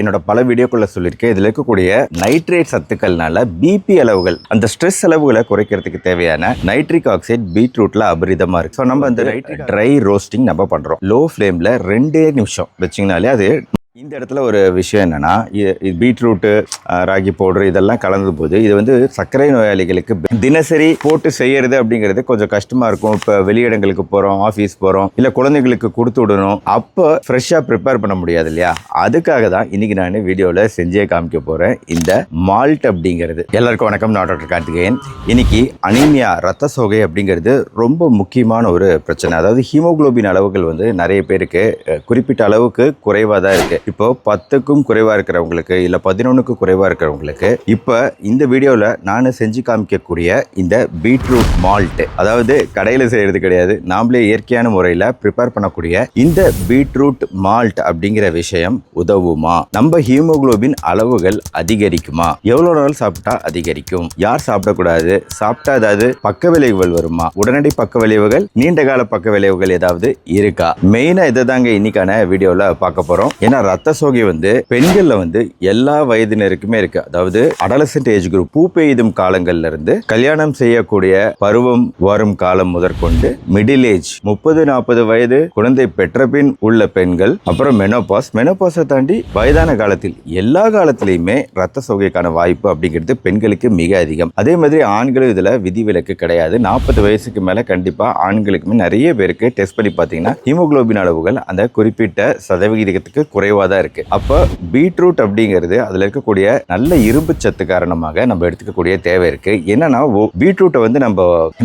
என்னோட பல வீடியோக்குள்ள சொல்லியிருக்கேன். இதில் இருக்கக்கூடிய நைட்ரேட் சத்துக்கள்னால பிபி அளவுகள் அந்த ஸ்ட்ரெஸ் அளவுகளை குறைக்கிறதுக்கு தேவையான நைட்ரிக் ஆக்சைடு பீட்ரூட்ல அபரிதமா இருக்கு. ஸோ நம்ம அந்த ட்ரை ரோஸ்டிங் நம்ம பண்றோம். லோ ஃப்ளேம்ல ரெண்டே நிமிஷம் வச்சிங்கனாலே அது இந்த இடத்துல ஒரு விஷயம் என்னென்னா இது பீட்ரூட்டு ராகி பவுடர் இதெல்லாம் கலந்து போது இது வந்து சர்க்கரை நோயாளிகளுக்கு தினசரி போட்டு செய்யறது அப்படிங்கிறது கொஞ்சம் கஷ்டமா இருக்கும். இப்போ வெளியிடங்களுக்கு போகிறோம் ஆஃபீஸ் போகிறோம் இல்லை குழந்தைங்களுக்கு கொடுத்து விடணும். அப்போ ஃப்ரெஷ்ஷாக ப்ரிப்பேர் பண்ண முடியாது இல்லையா? அதுக்காக தான் இன்னைக்கு நான் வீடியோவில் செஞ்சே காமிக்க போகிறேன் இந்த மால்ட் அப்படிங்கிறது. எல்லாருக்கும் வணக்கம். நான் டாக்டர் கார்த்திகேயன். இன்னைக்கு அனீமியா ரத்த சோகை அப்படிங்கிறது ரொம்ப முக்கியமான ஒரு பிரச்சனை. அதாவது ஹீமோகுளோபின் அளவுகள் வந்து நிறைய பேருக்கு குறிப்பிட்ட அளவுக்கு குறைவாக தான் இருக்குது இப்போ பத்துக்கும் குறைவாக இருக்கிறவங்களுக்கு இல்லை பதினொன்றுக்கும் குறைவாக இருக்கிறவங்களுக்கு இப்போ இந்த வீடியோவில் நான் செஞ்சு காமிக்கக்கூடிய இந்த பீட்ரூட் மால்ட் அதாவது கடையில் செய்கிறது கிடையாது நாமளே இயற்கையான முறையில் ப்ரிப்பேர் பண்ணக்கூடிய இந்த பீட்ரூட் மால்ட் அப்படிங்கிற விஷயம் உதவுமா? நம்ம ஹீமோகுளோபின் அளவுகள் அதிகரிக்குமா? எவ்வளோ நாள் சாப்பிட்டா அதிகரிக்கும்? யார் சாப்பிடக்கூடாது? சாப்பிட்டா ஏதாவது பக்க விளைவுகள் வருமா? உடனடி பக்க விளைவுகள் நீண்ட கால பக்க விளைவுகள் ஏதாவது இருக்கா? மெயினாக இதை தாங்க இன்னைக்கான வீடியோவில் பார்க்க போகிறோம் ஏன்னா ரத்த சோகை வந்து பெண்கள்ல வந்து எல்லா வயதினருக்குமே இருக்கு. அதாவது அடலசன்ட் ஏஜ் குரூப் பூ பெய்தும் காலங்கள்ல இருந்து கல்யாணம் செய்யக்கூடிய பருவம் வரும் காலம் முதற்கொண்டு மிடில் ஏஜ் முப்பது நாற்பது வயது குழந்தை பெற்ற பின் உள்ள பெண்கள் அப்புறம் மெனோபாஸ் மெனோபாஸை தாண்டி வயதான காலத்தில் எல்லா காலத்திலையுமே ரத்த சோகைக்கான வாய்ப்பு அப்படிங்கிறது பெண்களுக்கு மிக அதிகம். அதே மாதிரி ஆண்களும் இதுல விதிவிலக்கு கிடையாது. நாற்பது வயசுக்கு மேல கண்டிப்பா ஆண்களுக்குமே நிறைய பேருக்கு டெஸ்ட் பண்ணி பார்த்தீங்கன்னா ஹீமோகுளோபின் அளவுகள் அந்த குறிப்பிட்ட சதவிகிதத்துக்கு குறைவாக தான் இருக்குது அப்போ பீட்ரூட் அப்படிங்கிறது அதில் இருக்கக்கூடிய நல்ல இரும்பு சத்து காரணமாக நம்ம எடுத்துக்கக்கூடிய தேவை இருக்குது என்னென்னா பீட்ரூட்டை வந்து நம்ம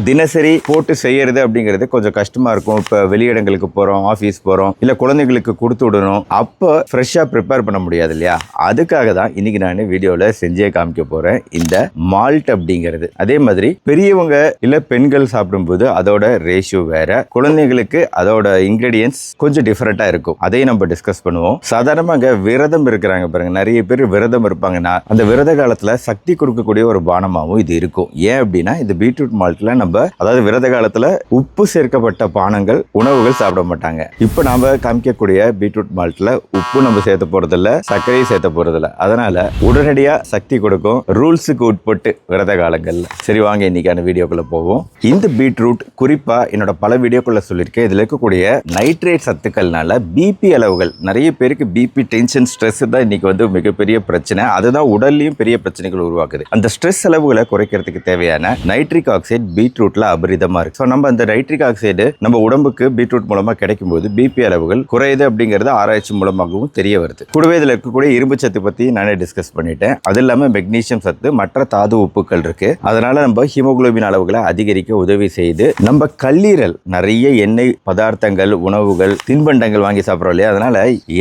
தினசரி போட்டு செய்யறது அப்படிங்கிறது கொஞ்சம் கஷ்டமாக இருக்கும். இப்போ வெளியிடங்களுக்கு போகிறோம் ஆஃபீஸ் போகிறோம் இல்லை குழந்தைங்களுக்கு கொடுத்து விடணும். அப்போ ஃப்ரெஷ்ஷாக ப்ரிப்பேர் பண்ண முடியாது இல்லையா? அதுக்காக தான் இன்னைக்கு நான் வீடியோவில் செஞ்சே காமிக்க போகிறேன் இந்த மால்ட் அப்படிங்கிறது. அதே மாதிரி பெரியவங்க இல்லை பெண்கள் சாப்பிடும்போது அதோட ரேஷியோ வேற. குழந்தைங்களுக்கு அதோட இன்க்ரீடியன்ஸ் கொஞ்சம் டிஃப்ரெண்ட்டாக இருக்கும். அதையும் நம்ம டிஸ்கஸ் பண்ணுவோம். சாதாரணமாக விரதம் இருக்கிறாங்க பாருங்க. நிறைய பேர் விரதம் இருப்பாங்கன்னா அந்த விரத காலத்துல சக்தி கொடுக்கக்கூடிய ஒரு பானமாகவும் இது இருக்கும். ஏன் அப்படின்னா இந்த பீட்ரூட் மால்ட்ல நம்ம அதாவது விரத காலத்துல உப்பு சேர்க்கப்பட்ட பானங்கள் உணவுகள் சாப்பிட மாட்டாங்க. இப்போ நாம காமிக்கக்கூடிய பீட்ரூட் மால்ட்ல உப்பு நம்ம சேர்த்த போறதில்ல சர்க்கரையும் சேர்த்த போறதில்ல. அதனால உடனடியா சக்தி கொடுக்கும் ரூல்ஸுக்கு உட்பட்டு விரத காலங்கள்ல. சரி வாங்க இன்னைக்கான வீடியோக்குள்ள போவோம். இந்த பீட்ரூட் குறிப்பா என்னோட பல வீடியோக்குள்ள சொல்லியிருக்கேன். இதுல இருக்கக்கூடிய நைட்ரேட் சத்துக்கள்னால பிபி அளவுகள் நிறைய பேருக்கு பிபி டென்ஷன் ஸ்ட்ரெஸ் தான் இன்னைக்கு வந்து மிகப்பெரிய பிரச்சனை. அதுதான் உடல்லையும் பெரிய பிரச்சனைகள் உருவாக்குது. அந்த ஸ்ட்ரெஸ் அளவுகளை குறைக்கிறதுக்கு தேவையான நைட்ரிக் ஆக்சைடு பீட்ரூட்ல அபரிதமா இருக்கு. ஸோ நம்ம அந்த நைட்ரிக் ஆக்சைடு நம்ம உடம்புக்கு பீட்ரூட் மூலமா கிடைக்கும் போது பிபி அளவுகள் குறையுது அப்படிங்கிறது ஆராய்ச்சி மூலமாகவும் தெரிய வருது. கூடவே இதில் இருக்கக்கூடிய இரும்பு சத்து பத்தி நானே டிஸ்கஸ் பண்ணிட்டேன். அது இல்லாம மெக்னீசியம் சத்து மற்ற தாது உப்புக்கள் இருக்கு. அதனால நம்ம ஹீமோகுளோபின் அளவுகளை அதிகரிக்க உதவி செய்து நம்ம கல்லீரல் நிறைய எண்ணெய் பதார்த்தங்கள் உணவுகள் தின்பண்டங்கள் வாங்கி சாப்பிட்றோம் இல்லையா? அதனால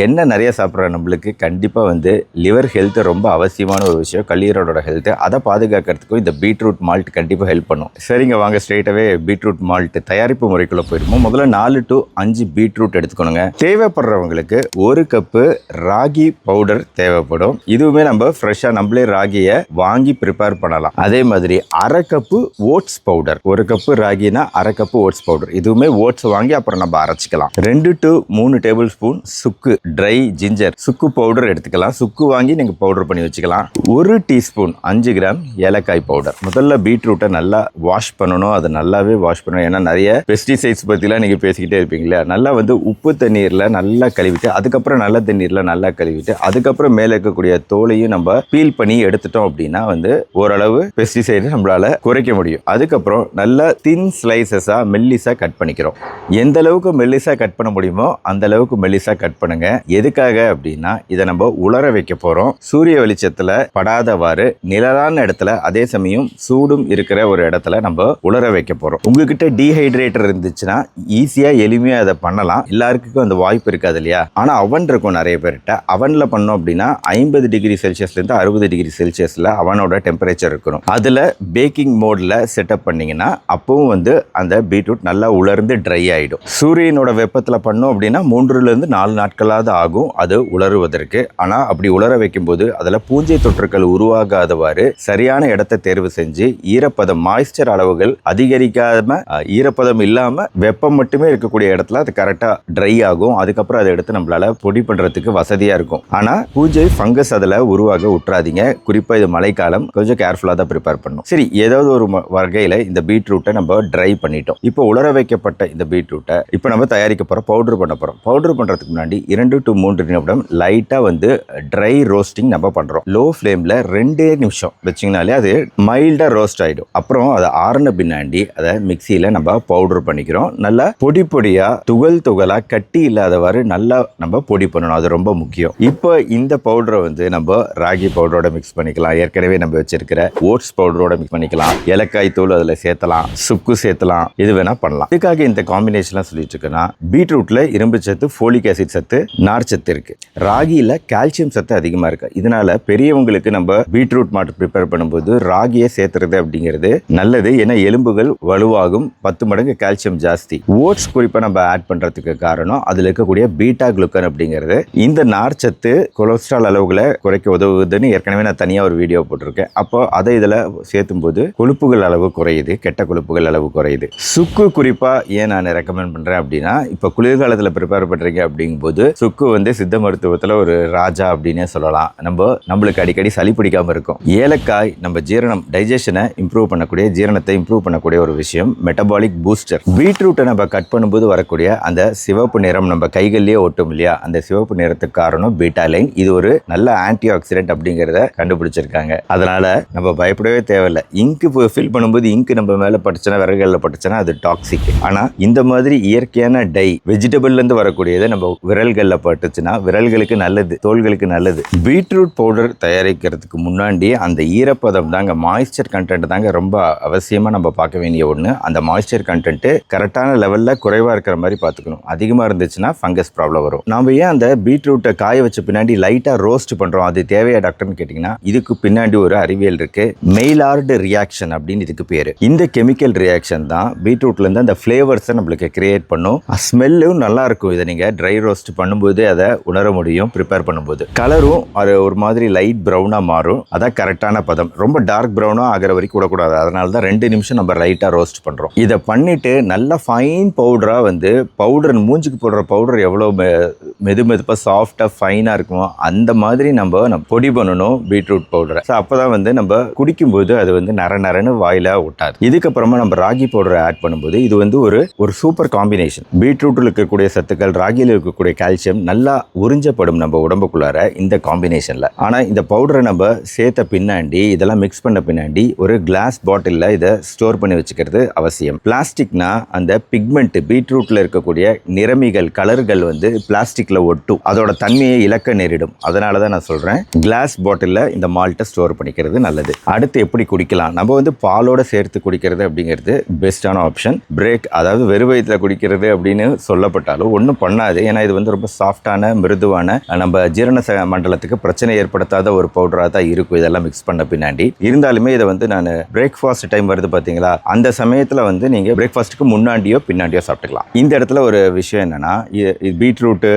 எண்ணெய் நிறைய சாப்பிட்ற நம்மளுக்கு கண்டிப்பாக வந்து லிவர் ஹெல்த் ரொம்ப அவசியமான ஒரு விஷயம். கல்லீரலோட ஹெல்த்து அதை பாதுகாக்கிறதுக்கும் இந்த பீட்ரூட் மால்ட் கண்டிப்பாக ஹெல்ப் பண்ணும். சரிங்க வாங்க ஸ்ட்ரெயிட்டாகவே பீட்ரூட் மால்ட் தயாரிப்பு முறைக்குள்ளே போயிருமோ முதல்ல நாலு டு அஞ்சு பீட்ரூட் எடுத்துக்கணுங்க. தேவைப்படுறவங்களுக்கு ஒரு கப்பு ராகி பவுடர் தேவைப்படும். இதுவுமே நம்ம ஃப்ரெஷ்ஷாக நம்மளே ராகியை வாங்கி ப்ரிப்பேர் பண்ணலாம். அதே மாதிரி அரை கப்பு ஓட்ஸ் பவுடர் ஒரு கப்பு ராகினா அரை கப்பு ஓட்ஸ் பவுடர் இதுவுமே ஓட்ஸ் வாங்கி அப்புறம் நம்ம அரைச்சிக்கலாம். ரெண்டு டு மூணு டேபிள் ஸ்பூன் சுக்கு ட்ரை ஜிஞ்சர் சுக்கு பவுடர் எடுத்துக்கலாம். சுக்கு வாங்கி நீங்கள் பவுடர் பண்ணி வச்சுக்கலாம். ஒரு டீஸ்பூன் அஞ்சு கிராம் ஏலக்காய் பவுடர் முதல்ல பீட்ரூட்டை நல்லா வாஷ் பண்ணணும். அதை நல்லாவே வாஷ் பண்ணணும். ஏன்னா நிறைய பெஸ்டிசைட்ஸ் பற்றிலாம் நீங்கள் பேசிக்கிட்டே இருப்பீங்களா நல்லா வந்து உப்பு தண்ணீரில் நல்லா கழுவிட்டு அதுக்கப்புறம் நல்ல தண்ணீரில் நல்லா கழுவிட்டு அதுக்கப்புறம் மேலே இருக்கக்கூடிய தோலையும் நம்ம பீல் பண்ணி எடுத்துட்டோம் அப்படின்னா வந்து ஓரளவு பெஸ்டிசைடு நம்மளால குறைக்க முடியும். அதுக்கப்புறம் நல்லா தின் ஸ்லைசஸாக மெல்லிஸாக கட் பண்ணிக்கிறோம். எந்த அளவுக்கு மெல்லிஸாக கட் பண்ண முடியுமோ அந்த அளவுக்கு மெல்லிஸாக கட் பண்ணுங்க. எதுக்கு எதுக்காக அப்படின்னா இதை நம்ம உலர வைக்க போகிறோம் சூரிய வெளிச்சத்தில் படாதவாறு நிழலான இடத்துல அதே சமயம் சூடும் இருக்கிற ஒரு இடத்துல நம்ம உலர வைக்க போகிறோம் உங்ககிட்ட டீஹைட்ரேட்டர் இருந்துச்சுன்னா ஈஸியாக எளிமையாக அதை பண்ணலாம். எல்லாருக்கும் அந்த வாய்ப்பு இருக்காது இல்லையா? ஆனால் அவன் இருக்கும் நிறைய பேர்கிட்ட. அவனில் பண்ணோம் அப்படின்னா ஐம்பது டிகிரி செல்சியஸ்லேருந்து அறுபது டிகிரி செல்சியஸில் அவனோட டெம்பரேச்சர் இருக்கணும். அதில் பேக்கிங் மோடில் செட்டப் பண்ணிங்கன்னா அப்பவும் வந்து அந்த பீட்ரூட் நல்லா உலர்ந்து ட்ரை ஆகிடும் சூரியனோட வெப்பத்தில் பண்ணோம் அப்படின்னா மூன்றுலேருந்து நாலு நாட்களாவது ஆகும். போதும் அது உலருவதற்கு. ஆனால் அப்படி உலர வைக்கும்போது அதில் பூஞ்சை தொற்றுக்கள் உருவாகாதவாறு சரியான இடத்தை தேர்வு செஞ்சு ஈரப்பதம் மாய்ஸ்சர் அளவுகள் அதிகரிக்காம ஈரப்பதம் இல்லாமல் வெப்பம் மட்டுமே இருக்கக்கூடிய இடத்துல அது கரெக்டாக ட்ரை ஆகும். அதுக்கப்புறம் அதை எடுத்து நம்மளால பொடி பண்ணுறதுக்கு வசதியாக இருக்கும். ஆனால் பூஜை ஃபங்கஸ் அதில் உருவாக விட்டுறாதீங்க குறிப்பாக இது மழைக்காலம். கொஞ்சம் கேர்ஃபுல்லாக தான் ப்ரிப்பேர் பண்ணும் சரி ஏதாவது ஒரு வகையில் இந்த பீட்ரூட்டை நம்ம ட்ரை பண்ணிட்டோம். இப்போ உலர வைக்கப்பட்ட இந்த பீட்ரூட்டை இப்போ நம்ம தயாரிக்க போகிறோம் பவுடர் பண்ண போகிறோம் பவுடர் பண்ணுறதுக்கு முன்னாடி இரண்டு டு மூன்று நிமிடம் லைட்டாக வந்து ட்ரை ரோஸ்டிங் நம்ம பண்ணுறோம் லோ ஃப்ளேமில் ரெண்டே நிமிஷம் வச்சிங்கனாலே அது மைல்டாக ரோஸ்ட் ஆகிடும் அப்புறம் அதை ஆறின பின்னாடி அதை மிக்சியில் நம்ம பவுடர் பண்ணிக்கிறோம். நல்லா பொடி பொடியாக துகள் துகளாக கட்டி இல்லாதவாறு நல்லா நம்ம பொடி பண்ணணும். அது ரொம்ப முக்கியம். இப்போ இந்த பவுடரை வந்து நம்ம ராகி பவுடரோட மிக்ஸ் பண்ணிக்கலாம். ஏற்கனவே நம்ம வச்சிருக்கிற ஓட்ஸ் பவுடரோட மிக்ஸ் பண்ணிக்கலாம். ஏலக்காய் தூள் அதில் சேர்த்தலாம். சுக்கு சேர்த்தலாம். இது வேணா பண்ணலாம். இதுக்காக இந்த காம்பினேஷன்லாம் சொல்லிட்டு இருக்கேன்னா பீட்ரூட்டில் இரும்பு சத்து ஃபோலிக் ஆசிட் சத்து நார் சத்து இருக்குது ராகியில் கால்சியம் சத்து அதிகமாக இருக்குது இதனால் பெரியவங்களுக்கு நம்ம பீட்ரூட் மாட்டு ப்ரிப்பேர் பண்ணும்போது ராகியை சேர்த்துறது அப்படிங்கிறது நல்லது. ஏன்னா எலும்புகள் வலுவாகும். பத்து மடங்கு கால்சியம் ஜாஸ்தி. ஓட்ஸ் குறிப்பாக நம்ம ஆட் பண்ணுறதுக்கு காரணம் அதில் இருக்கக்கூடிய பீட்டா குளுக்கன் அப்படிங்கிறது. இந்த நார் சத்து கொலஸ்ட்ரால் அளவுகளை குறைக்க உதவுதுன்னு ஏற்கனவே நான் தனியாக ஒரு வீடியோ போட்டிருக்கேன். அப்போ அதை இதில் சேர்த்தும் போது கொழுப்புகள் அளவு குறையுது. கெட்ட கொழுப்புகள் அளவு குறையுது. சுக்கு குறிப்பாக ஏன் நான் ரெக்கமெண்ட் பண்ணுறேன் அப்படின்னா இப்போ குளிர்காலத்தில் ப்ரிப்பேர் பண்ணுறீங்க அப்படிங்கும்போது சுக்கு வந்து சித்த மருத்துவத்துல ஒரு ராஜா அப்படின்னே சொல்லலாம். நம்ம நம்மளுக்கு அடிக்கடி சளி பிடிக்காம இருக்கும். ஏலக்காய் நம்ம ஜீரணம் டைஜஷனை இம்ப்ரூவ் பண்ணக்கூடிய ஜீரணத்தை இம்ப்ரூவ் பண்ணக்கூடிய ஒரு விஷயம் மெட்டபாலிக் பூஸ்டர் பீட்ரூட்டை நம்ம கட் பண்ணும்போது வரக்கூடிய அந்த சிவப்பு நிறம் நம்ம கைகள்லேயே ஒட்டும் இல்லையா? அந்த சிவப்பு நிறத்துக்கு காரணம் பீட்டாலைன் இது ஒரு நல்ல ஆன்டி ஆக்சிடென்ட் அப்படிங்கிறத கண்டுபிடிச்சிருக்காங்க. அதனால நம்ம பயப்படவே தேவையில்லை. இங்கு ஃபில் பண்ணும்போது இங்கு நம்ம மேல பட்டுச்சுன்னா விரல்களில் பட்டுச்சுன்னா அது டாக்ஸிக் ஆனால் இந்த மாதிரி இயற்கையான டை வெஜிடபிள்ல இருந்து வரக்கூடியது நம்ம விரல்களில் பட்டுச்சுன்னா விரல்களுக்கு நல்லது தோள்களுக்கு நல்லது. பீட்ரூட் பவுடர் தயாரிக்கிறதுக்கு முன்னாடி அந்த ஈரப்பதம் தாங்க மாய்ஸ்சர் கண்டென்ட் தாங்க ரொம்ப அவசியமாக நம்ம பார்க்க வேண்டிய ஒன்று அந்த மாய்ஸ்சர் கண்டென்ட்டு கரெக்டான லெவலில் குறைவாக இருக்கிற மாதிரி பார்த்துக்கணும். அதிகமாக இருந்துச்சுன்னா ஃபங்கஸ் ப்ராப்ளம் வரும். நாம் ஏன் அந்த பீட்ரூட்டை காய வச்ச பின்னாடி லைட்டாக ரோஸ்ட் பண்ணுறோம் அது தேவையா டாக்டர்னு கேட்டிங்கன்னா இதுக்கு பின்னாடி ஒரு அறிவியல் இருக்கு. மெயிலார்டு ரியாக்ஷன் அப்படின்னு இதுக்கு பேர். இந்த கெமிக்கல் ரியாக்ஷன் தான் பீட்ரூட்லேருந்து அந்த ஃப்ளேவர்ஸை நம்மளுக்கு கிரியேட் பண்ணும். ஸ்மெல்லும் நல்லா இருக்கும். இதை நீங்கள் ட்ரை ரோஸ்ட் பண்ணும்போது அதை உணர முடியும் ப்ரிப்பேர் பண்ணும்போது. கலரும் அது ஒரு மாதிரி லைட் ப்ரௌனாக மாறும். அதான் கரெக்டான பதம். ரொம்ப டார்க் ப்ரௌனாக ஆகிற வரைக்கும் விடக்கூடாது. அதனால தான் ரெண்டு நிமிஷம் நம்ம லைட்டாக ரோஸ்ட் பண்ணுறோம் இதை பண்ணிட்டு நல்லா ஃபைன் பவுடராக வந்து பவுடர் மூஞ்சிக்கு போடுற பவுடர் எவ்வளோ மெ- மெது மெதுப்பாக சாஃப்டாக ஃபைனாக இருக்குமோ அந்த மாதிரி நம்ம நம்ம பொடி பண்ணணும் பீட்ரூட் பவுடரை ஸோ அப்போ தான் வந்து நம்ம குடிக்கும்போது அது வந்து நர நரன்னு வாயில ஒட்டாது. இதுக்கப்புறமா நம்ம ராகி பவுடரை ஆட் பண்ணும்போது இது வந்து ஒரு ஒரு சூப்பர் காம்பினேஷன் பீட்ரூட்டில் இருக்கக்கூடிய சத்துக்கள் ராகியில் இருக்கக்கூடிய கால்சியம் நல்லா உறிஞ்சப்படும் நம்ம உடம்புக்குள்ளார இந்த காம்பினேஷனில் ஆனால் இந்த பவுடரை நம்ம சேர்த்த பின்னாடி இதெல்லாம் மிக்ஸ் பண்ண பின்னாடி ஒரு கிளாஸ் பாட்டிலில் இதை ஸ்டோர் பண்ணி வச்சுக்கிறது அவசியம். பிளாஸ்டிக்னா அந்த பிக்மெண்ட் பீட்ரூட்டில் இருக்கக்கூடிய நிறமிகள் கலர்கள் வந்து பிளாஸ்டிக்கில் ஒட்டும். அதோட தன்மையை இழக்க நேரிடும். அதனால தான் நான் சொல்கிறேன் கிளாஸ் பாட்டிலில் இந்த மால்ட்டை ஸ்டோர் பண்ணிக்கிறது நல்லது. அடுத்து எப்படி குடிக்கலாம்? நம்ம வந்து பாலோட சேர்த்து குடிக்கிறது அப்படிங்கிறது பெஸ்டான ஆப்ஷன் பிரேக் அதாவது வெறும் வயிற்றுல குடிக்கிறது அப்படின்னு சொல்லப்பட்டாலும் ஒன்றும் பண்ணாது. ஏன்னா இது வந்து ரொம்ப சாஃப்டான மிருதுவான நம்ம ஜீரண மண்டலத்துக்கு பிரச்சனை ஏற்படுத்தாத ஒரு பவுடராக தான் இருக்கும். இதெல்லாம் மிக்ஸ் பண்ண பின்னாடி. இருந்தாலுமே இதை வந்து நான் பிரேக்ஃபாஸ்ட் டைம் வருது பார்த்தீங்களா அந்த சமயத்தில் வந்து நீங்கள் பிரேக்ஃபாஸ்ட்டுக்கு முன்னாடியோ பின்னாடியோ சாப்பிட்டுக்கலாம். இந்த இடத்துல ஒரு விஷயம் என்னென்னா இது பீட்ரூட்டு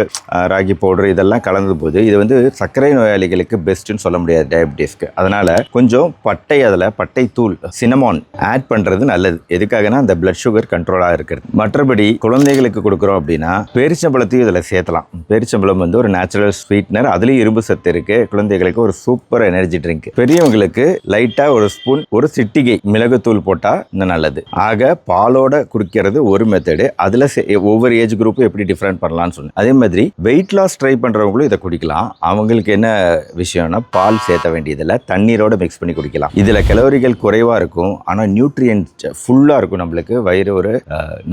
ராகி பவுடர் இதெல்லாம் கலந்த போது இது வந்து சர்க்கரை நோயாளிகளுக்கு பெஸ்ட்டுன்னு சொல்ல முடியாது டயபிட்டிஸ்க்கு அதனால கொஞ்சம் பட்டை அதில் பட்டை தூள் சினமான் ஆட் பண்ணுறது நல்லது. எதுக்காகனா அந்த பிளட் சுகர் கண்ட்ரோலாக இருக்கிறது. மற்றபடி குழந்தைகளுக்கு கொடுக்குறோம் அப்படின்னா பேரிச்சம்பழத்தையும் இதில் சேர்த்தலாம். பேரிச்சம்பழம் வந்து ஒரு நேச்சுரல் ஸ்வீட்னர் அதுலேயும் இரும்பு சத்து இருக்கு. குழந்தைகளுக்கு ஒரு சூப்பர் எனர்ஜி ட்ரிங்க் பெரியவங்களுக்கு லைட்டாக ஒரு ஸ்பூன் ஒரு சிட்டிகை மிளகுத்தூள் போட்டால் இன்னும் நல்லது. ஆக பாலோட குடிக்கிறது ஒரு மெத்தடு அதில் ஒவ்வொரு ஏஜ் குரூப்பும் எப்படி டிஃப்ரெண்ட் பண்ணலாம்னு சொன்னேன். அதே மாதிரி வெயிட் லாஸ் ட்ரை பண்ணுறவங்களும் இதை குடிக்கலாம். அவங்களுக்கு என்ன விஷயம்னா பால் சேர்த்த வேண்டியதில் தண்ணீரோட மிக்ஸ் பண்ணி குடிக்கலாம். இதில் கலோரிகள் குறைவாக இருக்கும். ஆனால் நியூட்ரியன்ட் ஃபுல்லாக இருக்கும் நம்மளுக்கு. வயிறு ஒரு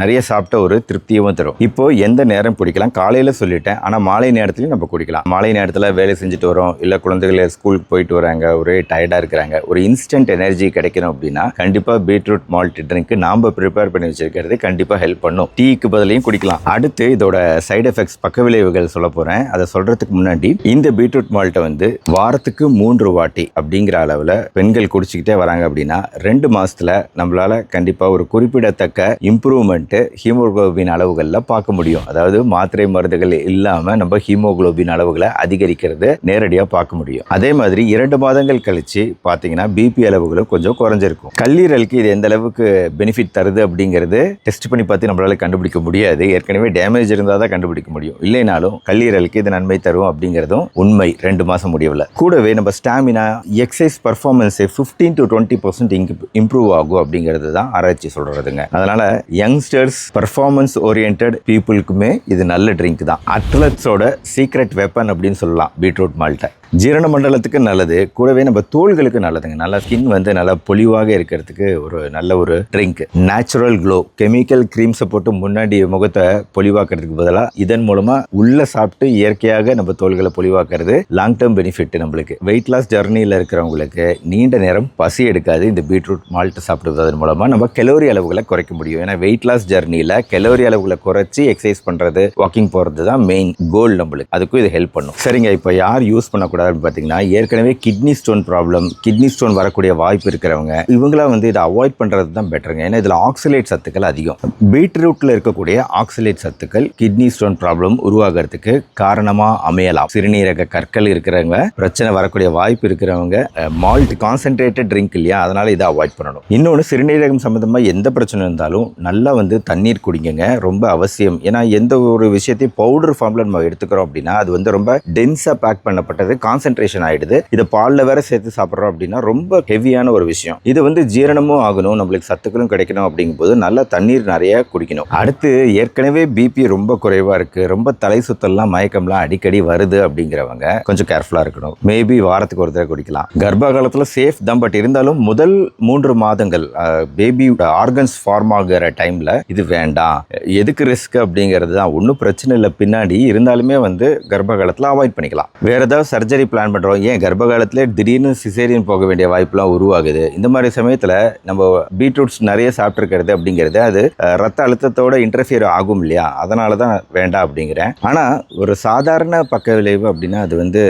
நிறைய சாப்பிட்ட ஒரு திருப்தியும் தரும். இப்போ எந்த நேரம் குடிக்கலாம்? காலையில் சொல்லிட்டேன். ஆனால் மாலை நேரத்துலையும் நம்ம குடிக்கலாம். மாலை நேரத்தில் வேலை செஞ்சுட்டு வரோம். இல்லை குழந்தைகள் ஸ்கூலுக்கு போயிட்டு வராங்க. ஒரே டயர்டாக இருக்கிறாங்க. ஒரு இன்ஸ்டன்ட் எனர்ஜி கிடைக்கணும் அப்படின்னா கண்டிப்பாக பீட்ரூட் மால்ட் ட்ரிங்க் நாம் ப்ரிப்பேர் பண்ணி வச்சிருக்கிறது கண்டிப்பாக ஹெல்ப் பண்ணும். டீக்கு பதிலையும் குடிக்கலாம். அடுத்து இதோட சைடு எஃபெக்ட்ஸ் பக்க விளைவுகள் சொல்ல போகிறேன் அதை சொல்கிறதுக்கு முன்னாடி இந்த பீட்ரூட் மால்ட்டை வந்து வாரத்துக்கு மூன்று வாட்டி அப்படிங்கிற அளவில் பெண்கள் குடிச்சிக்கிட்டே வராங்க அப்படின்னா ரெண்டு மாதத்தில் நம்மளால் கண்டிப்பாக ஒரு குறிப்பிடத்தக்க இம்ப்ரூவ்மெண்ட்டு ஹீமோகுளோபின் அளவுகளில் பார்க்க முடியும். அதாவது மாத்திரை மருந்துகள் இல்லாமல் நம்ம ஹீமோகுளோபின் அளவுகளை அதிகரிக்கிறது நேரடியாக பார்க்க முடியும். அதே மாதிரி இரண்டு மாதங்கள் கழிச்சு பார்த்தீங்கன்னா பிபி அளவுகளும் கொஞ்சம் குறைஞ்சிருக்கும். கல்லீரலுக்கு இது எந்த அளவுக்கு பெனிஃபிட் தருது அப்படிங்கிறது டெஸ்ட் பண்ணி பார்த்து நம்மளால கண்டுபிடிக்க முடியாது. ஏற்கனவே டேமேஜ் இருந்தால் தான் கண்டுபிடிக்க முடியும். இல்லைனாலும் கல்லீரலுக்கு இது நன்மை தரும் அப்படிங்கிறதும் உண்மை. ரெண்டு மாதம் முடியவில்லை கூடவே நம்ம ஸ்டாமினா எக்ஸசைஸ் பர்ஃபார்மன்ஸை fifteen to twenty percent improve ஆகும் அப்படிங்கிறது தான் ஆராய்ச்சி சொல்கிறதுங்க அதனால யங்ஸ்டர்ஸ் பர்ஃபார்மன்ஸ் ஓரியன்ட் பீப்புளுக்குமே இது நல்ல ட்ரிங்க் தான். அத்லட்ஸோட சீக்ரெட் வெப்பன் அப்படின்னு சொல்லலாம் பீட்ரூட் மால்ட்டை. ஜீரண மண்டலத்துக்கு நல்லது கூடவே நம்ம தோள்களுக்கு நல்லதுங்க. நல்லா ஸ்கின் வந்து நல்லா பொலிவாக இருக்கிறதுக்கு ஒரு நல்ல ஒரு ட்ரிங்க் நேச்சுரல் க்ளோ கெமிக்கல் க்ரீம்ஸை போட்டு முன்னாடி முகத்தை பொலிவாக்குறதுக்கு பதிலாக இதன் மூலமாக உள்ள சாப்பிட்டு இயற்கையாக நம்ம தோள்களை பொலிவாக்குறது லாங் டேர்ம் பெனிஃபிட் நம்மளுக்கு. வெயிட் லாஸ் ஜர்னியில் இருக்கிறவங்களுக்கு நீண்ட நேரம் பசி எடுக்காது இந்த பீட்ரூட் மால்ட் சாப்பிடுவதன் மூலமாக நம்ம கெலோரி அளவுகளை குறைக்க முடியும். ஏன்னா வெயிட் லாஸ் ஜர்னியில் கெலோரி அளவுகளை குறைச்சி எக்ஸசைஸ் பண்ணுறது வாக்கிங் போகிறது தான் மெயின் கோல் நம்மளுக்கு. அதுக்கும் இது ஹெல்ப் பண்ணும். சரிங்க இப்போ யார் யூஸ் பண்ணக்கூடாதுன்னு பார்த்தீங்கன்னா ஏற்கனவே kidney stone problem kidney stone வரக்கூடிய வாய்ப்பு இருக்கிறவங்க இவங்களாம் வந்து இதை அவாய்ட் பண்ணுறது தான் பெட்டருங்க ஏன்னா இதில் ஆக்சிலேட் சத்துக்கள் அதிகம். பீட்ரூட்டில் இருக்கக்கூடிய ஆக்சிலேட் சத்துக்கள் கிட்னி ஸ்டோன் ப்ராப்ளம் உருவாகிறதுக்கு காரணமாக அமையலாம். சிறுநீரக கற்கள் இருக்கிறவங்க பிரச்சனை வரக்கூடிய வாய்ப்பு இருக்கிறவங்க மால்ட் கான்சென்ட்ரேட்டட் ட்ரிங்க் இல்லையா அதனால் இதை அவாய்ட் பண்ணணும். இன்னொன்று சிறுநீரகம் சம்மந்தமாக எந்த பிரச்சனை இருந்தாலும் நல்லா வந்து தண்ணீர் குடிங்க ரொம்ப அவசியம். ஏன்னா எந்த ஒரு விஷயத்தையும் பவுடர் ஃபார்மில் நம்ம எடுத்துக்கிறோம் அப்படின்னா அது வந்து ரொம்ப டென்ஸாக பேக் பண்ணப்பட்டது கான்சென்ட்ரேஷன் ஆகிடுது இதை பாலில் வேற சேர்த்து சாப்பிட்றோம் அப்படின்னா ரொம்ப ஹெவியான ஒரு விஷயம். இது வந்து ஜீரணமும் ஆகணும் நம்மளுக்கு சத்துக்களும் கிடைக்கணும் அப்படிங்கும்போது நல்லா தண்ணீர் நிறைய குடிக்கணும். அடுத்து ஏற்கனவே பிபி ரொம்ப குறைவாக இருக்குது ரொம்ப தலை சுத்தல்லாம் மயக்கம்லாம் அடிக்கடி வருது அப்படிங்கிறவங்க கொஞ்சம் கேர்ஃபுல்லாக இருக்கணும். மேபி வாரத்துக்கு ஒரு தடவை குடிக்கலாம். கர்ப்ப காலத்தில் சேஃப் தான் பட் இருந்தாலும் முதல் மூன்று மாதங்கள் பேபியோட ஆர்கன்ஸ் ஃபார்ம் ஆகிற டைமில் இது வேண்டாம். எதுக்கு ரிஸ்க் அப்படிங்கிறது தான். ஒன்றும் பிரச்சனை இல்லை. பின்னாடி இருந்தாலும் வந்து கர்ப்ப காலத்தில் அவாய்ட் பண்ணிக்கலாம். வேறு ஏதாவது சர்ஜரி பிளான் பண்ணுறோம் ஏன் கர்ப்ப காலத்தில் திடீர்னு சிசேரியன் போக வேண்டிய வாய்ப்புலாம் உருவாகுது. இந்த மாதிரி சமயத்தில் நம்ம பீட்ரூட்ஸ் நிறைய சாப்பிட்ருக்கிறது அப்படிங்கிறது அது ரத்த அழுத்தத்தோட இன்டர்ஃபியர் ஆகும் இல்லையா? அதனால தான் வேண்டாம் அப்படிங்கிறேன். ஆனால் ஒரு சாதாரண பக்க விளைவு அப்படின்னா அது வந்து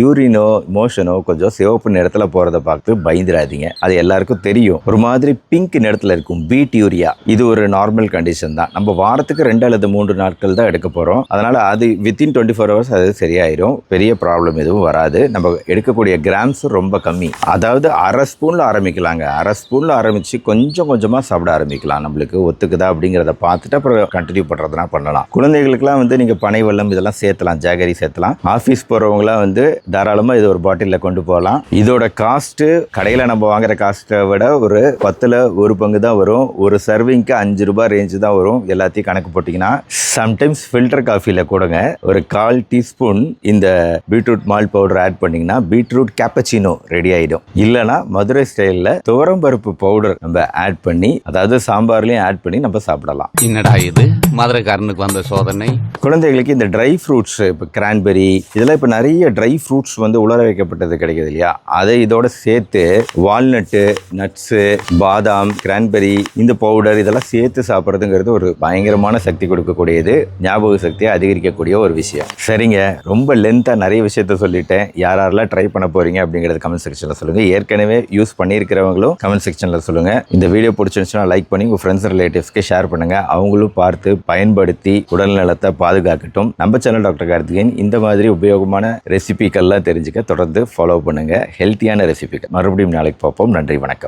யூரினோ மோஷனோ கொஞ்சம் சிவப்பு நிறத்தில் போகிறத பார்த்து பயந்துடாதீங்க. அது எல்லாருக்கும் தெரியும். ஒரு மாதிரி பிங்க் நிறத்தில் இருக்கும் பீட் யூரியா இது ஒரு நார்மல் கண்டிஷன் தான். நம்ம வாரத்துக்கு ரெண்டு அல்லது மூன்று நாட்கள் தான் எடுக்க போகிறோம் அதனால் அது வித்தின் டுவெண்ட்டி ஃபோர் ஹவர்ஸ் அது சரியாயிடும் பெரிய ப்ராப்ளம் எதுவும் வராது. நம்ம எடுக்கக்கூடிய கிராம்ஸ் ரொம்ப கம்மி. அதாவது அரை ஸ்பூனில் ஆரம்பிக்கலாங்க. அரை ஸ்பூனில் ஆரம்பித்து கொஞ்சம் கொஞ்சமாக சாப்பிட ஆரம்பிக்கலாம். நம்மளுக்கு ஒத்துக்குதா அப்படிங்கிறத பார்த்துட்டு அப்புறம் கண்டினியூ பண்ணுறதுனா பண்ணலாம். குழந்தைகளுக்குலாம் வந்து நீங்கள் பனை வெள்ளம் இதெல்லாம் சேர்த்தலாம். ஜாகரி சேர்த்தலாம். ஆஃபீஸ் போகிறவங்களாம் வந்து தாராளமாக இது ஒரு பாட்டிலில் கொண்டு போகலாம். இதோட காஸ்ட்டு கடையில் நம்ம வாங்குற காஸ்ட்டை விட ஒரு பத்தில் ஒரு பங்கு தான் வரும். ஒரு சர்விங்க்கு அஞ்சு ரூபாய் ரேஞ்சு தான் வரும். எல்லாத்தையும் கணக்கு போட்டிங்கன்னா சம்டைம்ஸ் ஃபில்டர் காஃபியில் கூடங்க. ஒரு கால் டீஸ்பூன் இந்த பீட்ரூட் மால்ட் பவுடர் ஆட் பண்ணிங்கன்னா பீட்ரூட் கேப்பச்சினோ ரெடி ஆகிடும் இல்லைனா மதுரை ஸ்டைலில் துவரம்பருப்பு பவுடர் நம்ம ஆட் பண்ணி அதாவது சாம்பார்லேயும் ஆட் பண்ணி நம்ம சாப்பிடலாம். என்னடா இது? மதுரைக்காரனுக்கு வந்த சோதனை. குழந்தைகளுக்கு இந்த ட்ரை ஃப்ரூட்ஸ் இப்போ கிரான்பெரி இதெல்லாம் இப்போ நிறைய ட்ரை ஃப்ரூட்ஸ் வந்து உலர வைக்கப்பட்டது கிடைக்குது இல்லையா? அதை இதோட சேர்த்து வால்நட்டு நட்ஸு பாதாம் கிரான்பெரி இந்த பவுடர் இதெல்லாம் சேர்த்து சாப்பிட்றதுங்கிறது ஒரு பயங்கரமான சக்தி கொடுக்கக்கூடியது ஞாபக சக்தியை அதிகரிக்கக்கூடிய ஒரு விஷயம். சரிங்க. ரொம்ப லென்த்தாக நிறைய விஷயத்த சொல்லிட்டேன். யார் யாரெல்லாம் ட்ரை பண்ண போறீங்க அப்படிங்கிறது கமெண்ட் செக்ஷனில் சொல்லுங்கள் ஏற்கனவே யூஸ் பண்ணியிருக்கிறவங்களும் கமெண்ட் செக்ஷனில் சொல்லுங்கள் இந்த வீடியோ பிடிச்சிருந்துச்சுன்னா லைக் பண்ணி உங்கள் ஃப்ரெண்ட்ஸ் ரிலேட்டிவ்ஸ்க்கு ஷேர் பண்ணுங்கள் அவங்களும் பார்த்து பயன்படுத்தி உடல் நலத்தை பாதுகாக்கட்டும். நம்ம சேனல் டாக்டர் கார்த்திகேயன் இந்த மாதிரி உபயோகமான ரெசிபிக்கள்லாம் தெரிஞ்சுக்க தொடர்ந்து ஃபாலோ பண்ணுங்கள் ஹெல்த்தியான ரெசிபிகள் மறுபடியும் நாளைக்கு பார்ப்போம். நன்றி வணக்கம்.